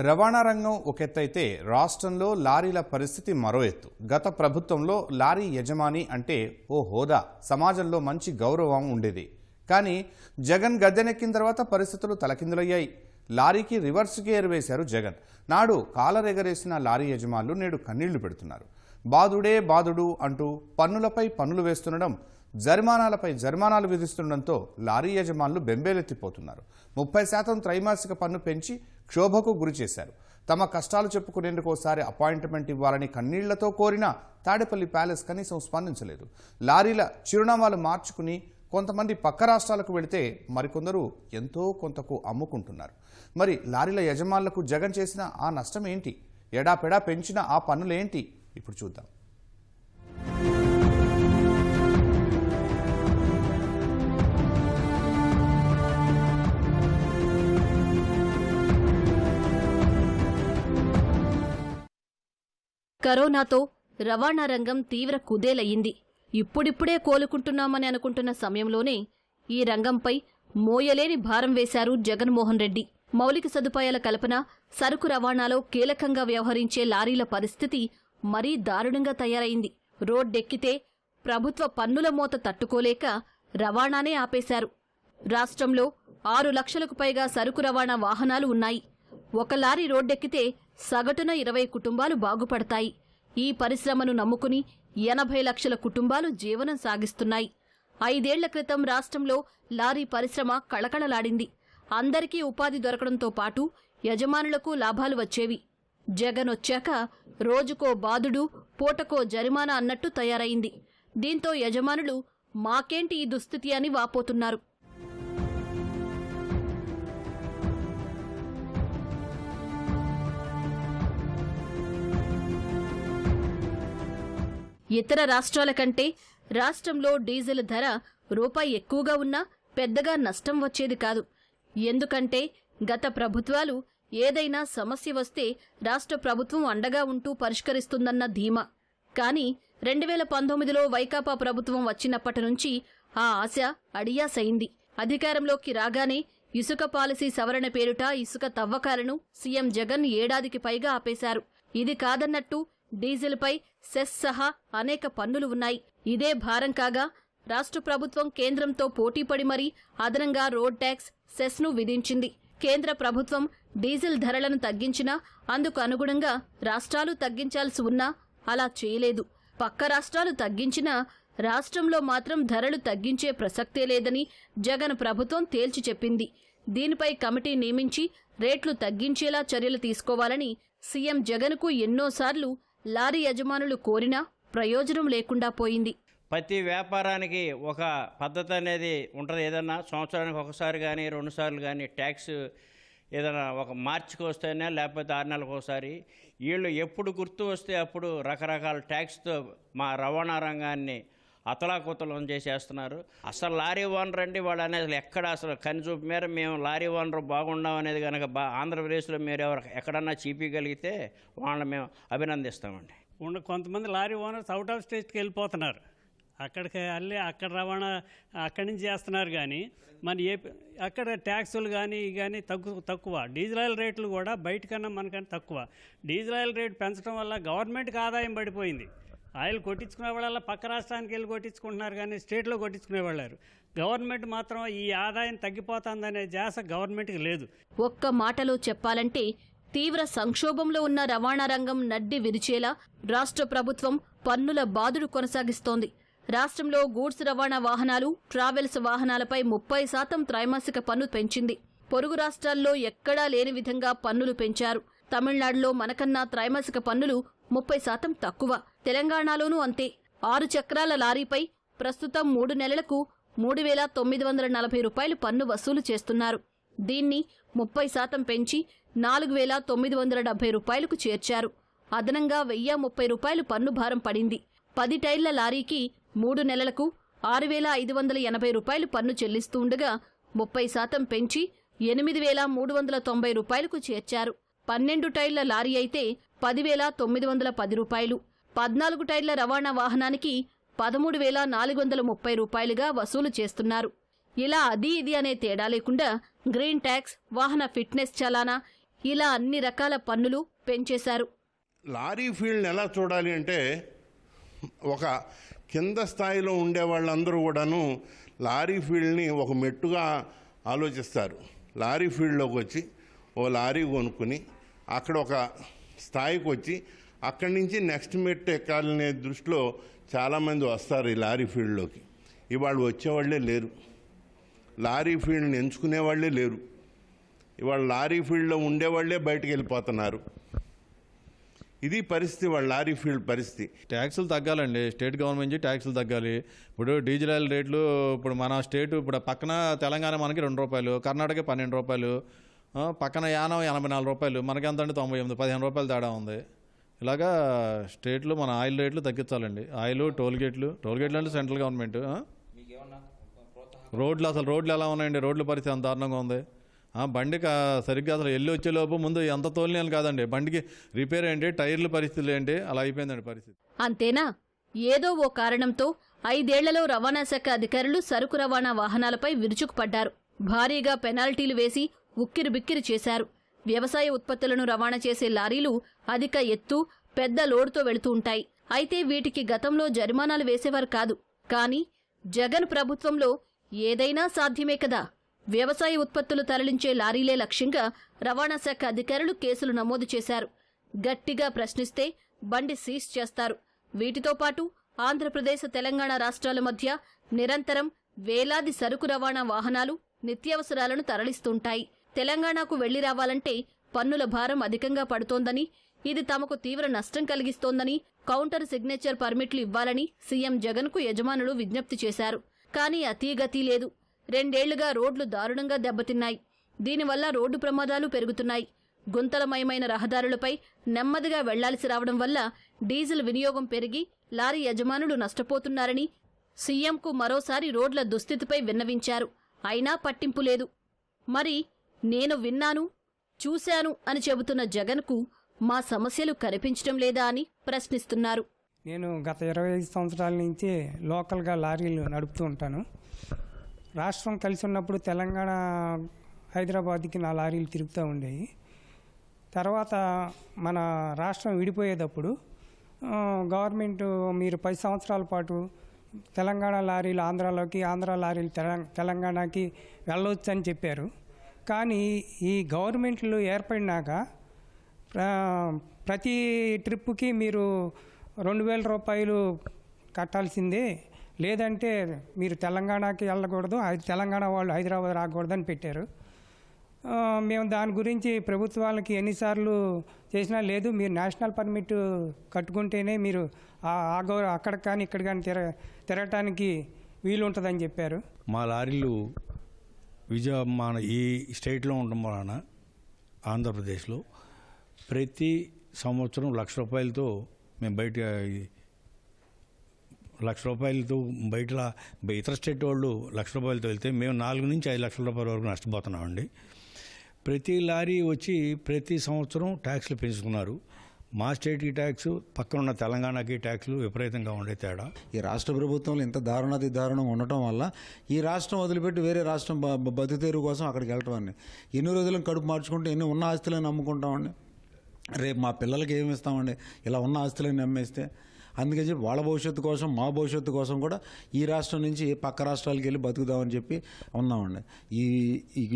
రవాణా రంగం ఒక ఎత్తు రాష్ట్రంలో లారీల పరిస్థితి మరో ఎత్తు. గత ప్రభుత్వంలో లారీ యజమాని అంటే ఓ హోదా. సమాజంలో మంచి గౌరవం ఉండేది. కానీ జగన్ గద్దెనెక్కిన తర్వాత పరిస్థితులు తలకిందులయ్యాయి. లారీకి రివర్స్ గేర్ వేశారు జగన్. నాడు కాలరెగరేసిన లారీ యజమానులు నేడు కన్నీళ్ళు పెడుతున్నారు. బాదుడే బాదుడు అంటూ పన్నులపై పన్నులు వేస్తుండడం జరిమానాలపై జరిమానాలు విధిస్తుండడంతో లారీ యజమానులు బెంబేలెత్తిపోతున్నారు. ముప్పై శాతం త్రైమాసిక పన్ను పెంచి క్షోభకు గురి చేశారు. తమ కష్టాలు చెప్పుకునేందుకు ఒకసారి అపాయింట్మెంట్ ఇవ్వాలని కన్నీళ్ళతో కోరినా తాడేపల్లి ప్యాలెస్ కనీసం స్పందించలేదు. లారీల చిరునామాలు మార్చుకుని కొంతమంది పక్క రాష్ట్రాలకు వెళితే మరికొందరు ఎంతో కొంతకు అమ్ముకుంటున్నారు. మరి లారీల యజమానులకు జగన్ చేసిన ఆ నష్టం ఏంటి? ఎడాపెడా పెంచిన ఆ పన్నులేంటి ఇప్పుడు చూద్దాం. కరోనాతో రవాణా రంగం తీవ్ర కుదేలయ్యింది. ఇప్పుడిప్పుడే కోలుకుంటున్నామని అనుకుంటున్న సమయంలోనే ఈ రంగంపై మోయలేని భారం వేశారు జగన్మోహన్ రెడ్డి. మౌలిక సదుపాయాల కల్పన సరుకు రవాణాలో కీలకంగా వ్యవహరించే లారీల పరిస్థితి మరీ దారుణంగా తయారైంది. రోడ్డెక్కితే ప్రభుత్వ పన్నుల మోత తట్టుకోలేక రవాణానే ఆపేశారు. రాష్ట్రంలో ఆరు లక్షలకు పైగా సరుకు రవాణా వాహనాలు ఉన్నాయి. ఒక లారీ రోడ్డెక్కితే సగటున ఇరవై కుటుంబాలు బాగుపడతాయి. ఈ పరిశ్రమను నమ్ముకుని ఎనభై లక్షల కుటుంబాలు జీవనం సాగిస్తున్నాయి. ఐదేళ్ళ క్రితం రాష్ట్రంలో లారీ పరిశ్రమ కళకళలాడింది. అందరికీ ఉపాధి దొరకడంతో పాటు యజమానులకు లాభాలు వచ్చేవి. జగన్ వచ్చాక రోజుకో బాదుడు పూటకో జరిమానా అన్నట్టు తయారైంది. దీంతో యజమానులు మాకేంటి ఈ దుస్థితి అని వాపోతున్నారు. ఇతర రాష్ట్రాల కంటే రాష్ట్రంలో డీజిల్ ధర రూపాయి ఎక్కువగా ఉన్నా పెద్దగా నష్టం వచ్చేది కాదు. ఎందుకంటే గత ప్రభుత్వాలు ఏదైనా సమస్య వస్తే రాష్ట్ర ప్రభుత్వం అండగా ఉంటూ పరిష్కరిస్తుందన్న ధీమా. కానీ రెండు వేల పంతొమ్మిదిలో వైకాపా ప్రభుత్వం వచ్చినప్పటి నుంచి ఆ ఆశ అడియాసైంది. అధికారంలోకి రాగానే ఇసుక పాలసీ సవరణ పేరుట ఇసుక తవ్వకాలను సీఎం జగన్ ఏడాదికి పైగా ఆపేశారు. ఇది కాదన్నట్టు డీజిల్పై సెస్ సహా అనేక పన్నులు ఉన్నాయి. ఇదే భారం కాగా రాష్ట్ర ప్రభుత్వం కేంద్రంతో పోటీపడి మరీ అదనంగా రోడ్ ట్యాక్స్ సెస్ను విధించింది. కేంద్ర ప్రభుత్వం డీజిల్ ధరలను తగ్గించినా అందుకు అనుగుణంగా రాష్ట్రాలు తగ్గించాల్సి ఉన్నా అలా చేయలేదు. పక్క రాష్ట్రాలు తగ్గించినా రాష్ట్రంలో మాత్రం ధరలు తగ్గించే ప్రసక్తే లేదని జగన్ ప్రభుత్వం తేల్చి చెప్పింది. దీనిపై కమిటీ నియమించి రేట్లు తగ్గించేలా చర్యలు తీసుకోవాలని సీఎం జగన్కు ఎన్నోసార్లు లారీ యజమానులు కోరినా ప్రయోజనం లేకుండా పోయింది. ప్రతి వ్యాపారానికి ఒక పద్ధతి అనేది ఉంటుంది. ఏదన్నా సంవత్సరానికి ఒకసారి కానీ రెండు సార్లు కానీ ట్యాక్స్ ఏదైనా ఒక మార్చికి వస్తేనే లేకపోతే ఆరు నెలలకు ఒకసారి. వీళ్ళు ఎప్పుడు గుర్తు వస్తే అప్పుడు రకరకాల ట్యాక్స్తో మా రవాణా రంగాన్ని అతలాకుతలం చేసేస్తున్నారు. అసలు లారీ ఓనర్ అండి వాళ్ళు అనేది ఎక్కడ అసలు కనిచూపు మేర మేము లారీ ఓనర్ బాగుండాం అనేది కనుక బా ఆంధ్రప్రదేశ్లో మీరు ఎవరు ఎక్కడన్నా చూపించగలిగితే వాళ్ళని మేము అభినందిస్తామండి. ఉండ కొంతమంది లారీ ఓనర్స్ అవుట్ ఆఫ్ స్టేట్కి వెళ్ళిపోతున్నారు. అక్కడికి వెళ్ళి అక్కడ రవాణా అక్కడి నుంచి చేస్తున్నారు కానీ మన ఏ అక్కడ ట్యాక్సులు కానీ కానీ తగ్గు తక్కువ. డీజిల్ ఆయిల్ రేట్లు కూడా బయటకన్నా మనకన్నా తక్కువ. డీజిల్ ఆయిల్ రేట్ పెంచడం వల్ల గవర్నమెంట్కి ఆదాయం పడిపోయింది. ఆయిల్ కొట్టించుకునే వాళ్ళ పక్క రాష్ట్రానికి వెళ్ళి కొట్టించుకుంటున్నారు కానీ స్టేట్లో కొట్టించుకునే వాళ్ళారు. గవర్నమెంట్ మాత్రం ఈ ఆదాయం తగ్గిపోతుందనే జాస గవర్నమెంట్కి లేదు. ఒక్క మాటలో చెప్పాలంటే తీవ్ర సంక్షోభంలో ఉన్న రవాణా రంగం నడ్డి విరిచేలా రాష్ట్ర ప్రభుత్వం పన్నుల బాదుడు కొనసాగిస్తోంది. రాష్ట్రంలో గూడ్స్ రవాణా వాహనాలు ట్రావెల్స్ వాహనాలపై ముప్పై శాతం త్రైమాసిక పన్ను పెంచింది. పొరుగు రాష్ట్రాల్లో ఎక్కడా లేని విధంగా పన్నులు పెంచారు. తమిళనాడులో మనకన్నా త్రైమాసిక పన్నులు ముప్పై శాతం తక్కువ. తెలంగాణలోనూ అంతే. ఆరు చక్రాల లారీపై ప్రస్తుతం మూడు నెలలకు మూడు వేల తొమ్మిది వందల నలభై రూపాయలు పన్ను వసూలు చేస్తున్నారు. దీన్ని ముప్పై శాతం పెంచి నాలుగు వేల తొమ్మిది వందల డెబ్బై రూపాయలకు చేర్చారు. అదనంగా వెయ్యి ముప్పై రూపాయలు పన్ను భారం పడింది. పది టైర్ల లారీకి మూడు నెలలకు ఆరు వేల ఐదు వందల ఎనభై రూపాయలు పన్ను చెల్లిస్తుండగా ముప్పై శాతం పెంచి ఎనిమిది వేల మూడు వందల తొంభై రూపాయలకు చేర్చారు. పన్నెండు టైర్ల లారీ అయితే పదివేల తొమ్మిది వందల పది రూపాయలు. పద్నాలుగు టైర్ల రవాణా వాహనానికి పదమూడు వేల నాలుగు వందల ముప్పై రూపాయలుగా వసూలు చేస్తున్నారు. ఇలా అది ఇది అనే తేడా లేకుండా గ్రీన్ ట్యాక్స్ వాహన ఫిట్నెస్ చలానా ఇలా అన్ని రకాల పన్నులు పెంచేశారు. లారీ ఫీల్డ్ని ఎలా చూడాలి అంటే ఒక కింద స్థాయిలో ఉండే వాళ్ళందరూ కూడాను లారీ ఫీల్డ్ని ఒక మెట్టుగా ఆలోచిస్తారు. లారీ ఫీల్డ్లోకి వచ్చి ఓ లారీ కొనుక్కుని అక్కడ ఒక స్థాయికి వచ్చి అక్కడి నుంచి నెక్స్ట్ మెట్టు ఎక్కాలనే దృష్టిలో చాలామంది వస్తారు ఈ లారీ ఫీల్డ్లోకి. ఇవాళ వచ్చేవాళ్ళే లేరు. లారీ ఫీల్డ్ని ఎంచుకునే వాళ్ళే లేరు. ఇవాళ లారీ ఫీల్డ్లో ఉండేవాళ్ళే బయటకు వెళ్ళిపోతున్నారు. ఇది పరిస్థితి వాళ్ళ లారీ ఫీల్డ్ పరిస్థితి. ట్యాక్సులు తగ్గాలండి. స్టేట్ గవర్నమెంట్ నుంచి ట్యాక్సులు తగ్గాలి. ఇప్పుడు డీజిల్ ఆయిల్ రేట్లు ఇప్పుడు మన స్టేట్ ఇప్పుడు పక్కన తెలంగాణ మనకి రెండు రూపాయలు కర్ణాటక పన్నెండు రూపాయలు పక్కన యానం ఎనభై నాలుగు రూపాయలు మనకి ఎంత అంటే తొంభై ఎనిమిది పదిహేను రూపాయలు తేడా ఉంది. ఇలాగా స్టేట్లు మన ఆయిల్ రేట్లు తగ్గించాలండి. ఆయిల్ టోల్ గేట్లు టోల్ గేట్లు అంటే సెంట్రల్ గవర్నమెంట్? రోడ్లు అసలు రోడ్లు ఎలా ఉన్నాయండి? రోడ్ల పరిస్థితి అంత దారుణంగా ఉంది. ఆ, బండి సరిగ్గా అసలు వెళ్ళి వచ్చే లోపు ముందు ఎంత తోలినాను కాదండి. బండికి రిపేర్ ఏంటి? టైర్ల పరిస్థితులు ఏంటి? అలా అయిపోయిందండి పరిస్థితి. అంతేనా? ఏదో ఓ కారణంతో ఐదేళ్ళలో రవాణా శాఖ అధికారులు సరుకు రవాణా వాహనాలపై విరుచుకుపడ్డారు. భారీగా పెనాల్టీలు వేసి ఉక్కిరిబిక్కిరి చేశారు. వ్యవసాయ ఉత్పత్తులను రవాణా చేసే లారీలు అధిక ఎత్తు పెద్ద లోడుతో వెళుతూ ఉంటాయి. అయితే వీటికి గతంలో జరిమానాలు వేసేవారు కాదు. కానీ జగన్ ప్రభుత్వంలో ఏదైనా సాధ్యమే కదా. వ్యవసాయ ఉత్పత్తులు తరలించే లారీలే లక్ష్యంగా రవాణా శాఖ అధికారులు కేసులు నమోదు చేశారు. గట్టిగా ప్రశ్నిస్తే బండి సీజ్ చేస్తారు. వీటితో పాటు ఆంధ్రప్రదేశ్ తెలంగాణ రాష్ట్రాల మధ్య నిరంతరం వేలాది సరుకు రవాణా వాహనాలు నిత్యావసరాలను తరలిస్తుంటాయి. తెలంగాణకు వెళ్ళి రావాలంటే పన్నుల భారం అధికంగా పడుతోందని ఇది తమకు తీవ్ర నష్టం కలిగిస్తోందని కౌంటర్ సిగ్నేచర్ పర్మిట్లు ఇవ్వాలని సీఎం జగన్కు యజమానులు విజ్ఞప్తి చేశారు. కానీ అతీగతీ లేదు. రెండేళ్ళుగా రోడ్లు దారుణంగా దెబ్బతిన్నాయి. దీనివల్ల రోడ్డు ప్రమాదాలు పెరుగుతున్నాయి. గుంతలమయమైన రహదారులపై నెమ్మదిగా వెళ్ళాల్సి రావడం వల్ల డీజిల్ వినియోగం పెరిగి లారీ యజమానులు నష్టపోతున్నారని సీఎంకు మరోసారి రోడ్ల దుస్థితిపై విన్నవించారు. అయినా పట్టింపు లేదు. మరి నేను విన్నాను చూశాను అని చెబుతున్న జగన్కు మా సమస్యలు కనిపించడం లేదా అని ప్రశ్నిస్తున్నారు. నేను గత ఇరవై ఐదు సంవత్సరాల నుంచి లోకల్గా లారీలు నడుపుతూ ఉంటాను. రాష్ట్రం కలిసి ఉన్నప్పుడు తెలంగాణ హైదరాబాద్కి నా లారీలు తిరుగుతూ ఉండేవి. తర్వాత మన రాష్ట్రం విడిపోయేటప్పుడు గవర్నమెంట్ మీరు పది సంవత్సరాల పాటు తెలంగాణ లారీలు ఆంధ్రాలోకి ఆంధ్ర లారీలు తెలం- తెలంగాణకి వెళ్ళవచ్చు అని చెప్పారు. కానీ ఈ గవర్నమెంట్లు ఏర్పడినాక ప్రతి ట్రిప్పుకి మీరు రెండు వేల రూపాయలు కట్టాల్సిందే. లేదంటే మీరు తెలంగాణకి వెళ్ళకూడదు తెలంగాణ వాళ్ళు హైదరాబాద్ రాకూడదని పెట్టారు. మేము దాని గురించి ప్రభుత్వాలకి ఎన్నిసార్లు చేసినా లేదు. మీరు నేషనల్ పర్మిట్ కట్టుకుంటేనే మీరు ఆ- గౌరవ అక్కడ కానీ ఇక్కడ కానీ తిర తిరగటానికి వీలు ఉంటుందని చెప్పారు. మా లారీలు విజయ మన ఈ స్టేట్లో ఉండడం వలన ఆంధ్రప్రదేశ్లో ప్రతి సంవత్సరం లక్ష రూపాయలతో మేము బయట లక్ష రూపాయలతో బయట ఇతర స్టేట్ వాళ్ళు లక్ష రూపాయలతో వెళ్తే మేము నాలుగు నుంచి ఐదు లక్షల రూపాయల వరకు నష్టపోతున్నామండి. ప్రతి లారీ వచ్చి ప్రతి సంవత్సరం ట్యాక్స్లు పెంచుకున్నారు మా స్టేట్కి ట్యాక్స్ పక్కన ఉన్న తెలంగాణకి ట్యాక్స్లు విపరీతంగా ఉండే తేడా. ఈ రాష్ట్ర ప్రభుత్వంలో ఇంత దారుణాది దారుణం ఉండటం వల్ల ఈ రాష్ట్రం వదిలిపెట్టి వేరే రాష్ట్రం బ- కోసం అక్కడికి వెళ్ళటం అండి ఎన్ని రోజులను కడుపు మార్చుకుంటే ఎన్ని ఉన్న ఆస్తులను అమ్ముకుంటామండి రేపు మా పిల్లలకి ఏమి ఇస్తామండి? ఇలా ఉన్న ఆస్తులను అమ్మేస్తే అందుకని చెప్పి వాళ్ళ భవిష్యత్తు కోసం మా భవిష్యత్తు కోసం కూడా ఈ రాష్ట్రం నుంచి పక్క రాష్ట్రాలకు వెళ్ళి బతుకుదామని చెప్పి ఉన్నామండి. ఈ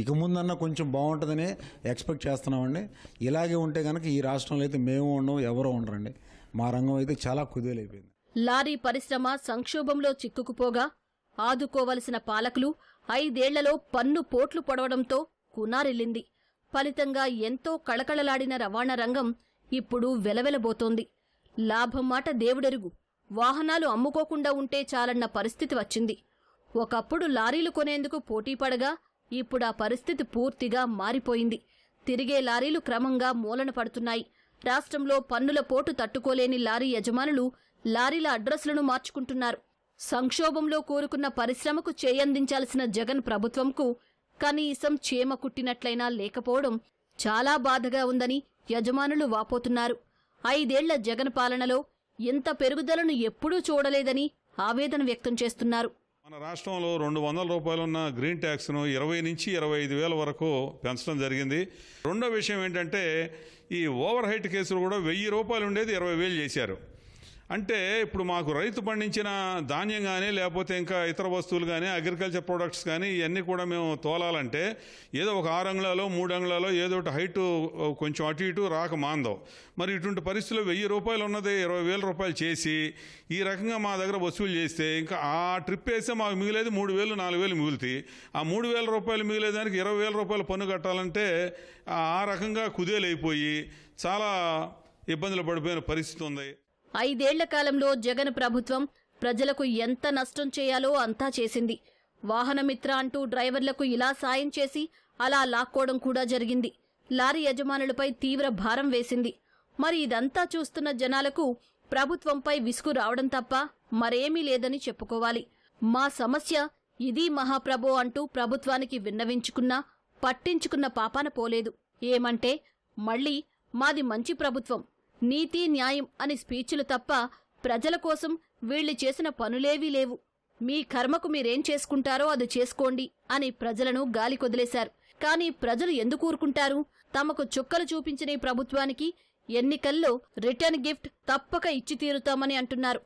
ఇక ముందన్నా కొంచెం బాగుంటుందని ఎక్స్పెక్ట్ చేస్తున్నామండి. ఇలాగే ఉంటే కనుక ఈ రాష్ట్రంలో అయితే మేము ఉండం ఎవరో ఉండరండి. మా రంగం అయితే చాలా కుదేలైపోయింది. లారీ పరిశ్రమ సంక్షోభంలో చిక్కుకుపోగా ఆదుకోవలసిన పాలకులు ఐదేళ్ళలో పన్ను పోట్లు పొడవడంతో కునారిల్లింది. ఫలితంగా ఎంతో కళకళలాడిన రవాణా రంగం ఇప్పుడు వెలవెలబోతోంది. లాభం మాట దేవుడెరుగు. వాహనాలు అమ్ముకోకుండా ఉంటే చాలన్న పరిస్థితి వచ్చింది. ఒకప్పుడు లారీలు కొనేందుకు పోటీపడగా ఇప్పుడు ఆ పరిస్థితి పూర్తిగా మారిపోయింది. తిరిగే లారీలు క్రమంగా మూలన పడుతున్నాయి. రాష్ట్రంలో పన్నుల పోటు తట్టుకోలేని లారీ యజమానులు లారీల అడ్రస్లను మార్చుకుంటున్నారు. సంక్షోభంలో కోరుకున్న పరిశ్రమకు చేయందించాల్సిన జగన్ ప్రభుత్వంకు కనీసం చీమ కుట్టినట్లయినా లేకపోవడం చాలా బాధగా ఉందని యజమానులు వాపోతున్నారు. ఐదేళ్ళ జగన్ పాలనలో ఇంత పెరుగుదలను ఎప్పుడూ చూడలేదని ఆవేదన వ్యక్తం చేస్తున్నారు. మన రాష్ట్రంలో రెండు వందల రూపాయలు ఉన్న గ్రీన్ ట్యాక్స్ను ఇరవై నుంచి ఇరవై ఐదు వేల వరకు పెంచడం జరిగింది. రెండో విషయం ఏంటంటే ఈ ఓవర్ హైట్ కేసులు కూడా వెయ్యి రూపాయలు ఉండేది ఇరవై వేలు చేశారు. అంటే ఇప్పుడు మాకు రైతు పండించిన ధాన్యం కానీ లేకపోతే ఇంకా ఇతర వస్తువులు కానీ అగ్రికల్చర్ ప్రొడక్ట్స్ కానీ ఇవన్నీ కూడా మేము తోలాలంటే ఏదో ఒక ఆరు అంగుళాలో మూడు అంగుళాలో ఏదో ఒకటి హైటు కొంచెం అటు ఇటు రాక మాందం. మరి ఇటువంటి పరిస్థితుల్లో వెయ్యి రూపాయలు ఉన్నది ఇరవై వేల రూపాయలు చేసి ఈ రకంగా మా దగ్గర వసూలు చేస్తే ఇంకా ఆ ట్రిప్ వేస్తే మాకు మిగిలేది మూడు వేలు నాలుగు వేలు మిగులుతాయి. ఆ మూడు వేల రూపాయలు మిగిలేదానికి ఇరవై వేల రూపాయలు పన్ను కట్టాలంటే ఆ రకంగా కుదేలైపోయి చాలా ఇబ్బందులు పడిపోయిన పరిస్థితి ఉంది. ఐదేళ్ళ కాలంలో జగన్ ప్రభుత్వం ప్రజలకు ఎంత నష్టం చేయాలో అంతా చేసింది. వాహనమిత్ర అంటూ డ్రైవర్లకు ఇలా సాయం చేసి అలా లాక్కోవడం కూడా జరిగింది. లారీ యజమానులపై తీవ్ర భారం వేసింది. మరి ఇదంతా చూస్తున్న జనాలకు ప్రభుత్వంపై విసుగు రావడం తప్ప మరేమీ లేదని చెప్పుకోవాలి. మా సమస్య ఇది మహాప్రభో అంటూ ప్రభుత్వానికి విన్నవించుకున్నా పట్టించుకున్న పాపాన పోలేదు. ఏమంటే మళ్ళీ మాది మంచి ప్రభుత్వం. నీతి న్యాయం అని స్పీచ్లు తప్ప ప్రజల కోసం వీళ్ళు చేసిన పనులేవీ లేవు. మీ కర్మకు మీరేం చేసుకుంటారో అది చేసుకోండి అని ప్రజలను గాలి కొదిలేశారు. కానీ ప్రజలు ఎందుకు ఊరుకుంటారు? తమకు చుక్కలు చూపించిన ఈ ప్రభుత్వానికి ఎన్నికల్లో రిటర్న్ గిఫ్ట్ తప్పక ఇచ్చి తీరుతామని అంటున్నారు.